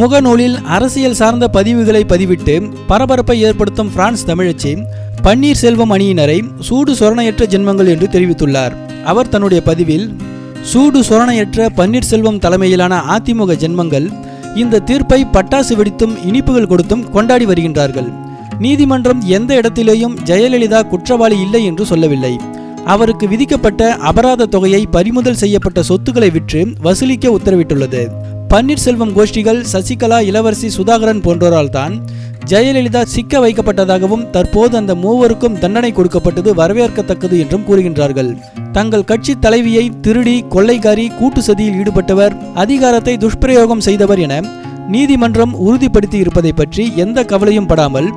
முகநூலில் அரசியல் சார்ந்த பதிவுகளை பதிவிட்டு பரபரப்பை ஏற்படுத்தும் பிரான்ஸ் தமிழச்சி பன்னீர்செல்வம் அணியினரை சூடு சொரணையற்ற ஜென்மங்கள் என்று தெரிவித்துள்ளார். அவர் தன்னுடைய பதிவில் சூடு சொரணையற்ற பன்னீர்செல்வம் தலைமையிலான அதிமுக ஜென்மங்கள் இந்த தீர்ப்பை பட்டாசு வெடித்தும் இனிப்புகள் கொடுத்தும் கொண்டாடி வருகின்றார்கள். நீதிமன்றம் எந்த இடத்திலேயும் ஜெயலலிதா குற்றவாளி இல்லை என்று சொல்லவில்லை. அவருக்கு விதிக்கப்பட்ட அபராத தொகையை பறிமுதல் செய்யப்பட்ட சொத்துக்களை விற்று வசூலிக்க உத்தரவிட்டுள்ளது. பன்னீர்செல்வம் கோஷ்டிகள் சசிகலா இளவரசி சுதாகரன் போன்றோரால் தான் ஜெயலலிதா சிக்க வைக்கப்பட்டதாகவும் தற்போது அந்த மூவருக்கும் தண்டனை கொடுக்கப்பட்டது வரவேற்கத்தக்கது என்றும் கூறுகின்றார்கள். தங்கள் கட்சி தலைவியை திருடி கொள்ளைக்காரி கூட்டு சதியில் ஈடுபட்டவர் அதிகாரத்தை துஷ்பிரயோகம் செய்தவர் என நீதிமன்றம் உறுதிப்படுத்தி இருப்பதை பற்றி எந்த கவலையும் படாமல்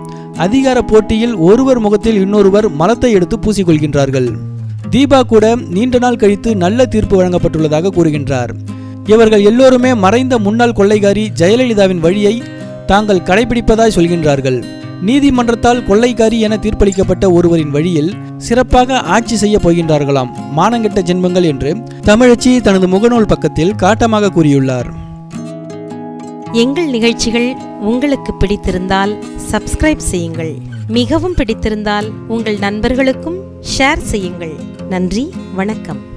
அதிகார போட்டியில் ஒருவர் முகத்தில் இன்னொருவர் மலத்தை எடுத்து பூசிக்கொள்கின்றார்கள். தீபா கூட நீண்ட நாள் கழித்து நல்ல தீர்ப்பு வழங்கப்பட்டுள்ளதாக கூறுகின்றார். இவர்கள் எல்லோருமே மறைந்த முன்னாள் கொள்ளைக்காரி ஜெயலலிதாவின் வழியை தாங்கள் கடைபிடிப்பதாய் சொல்கின்றார்கள். நீதிமன்றத்தால் கொள்ளைக்காரி என தீர்ப்பளிக்கப்பட்ட ஒருவரின் வழியில் சிறப்பாக ஆட்சி செய்ய போகின்றார்களாம் மானங்கெட்ட ஜென்மங்கள் என்று தமிழச்சி தனது முகநூல் பக்கத்தில் காட்டமாக கூறியுள்ளார். எங்கள் நிகழ்ச்சிகள் உங்களுக்கு பிடித்திருந்தால் சப்ஸ்கிரைப் செய்யுங்கள். மிகவும் பிடித்திருந்தால் உங்கள் நண்பர்களுக்கும் ஷேர் செய்யுங்கள். நன்றி வணக்கம்.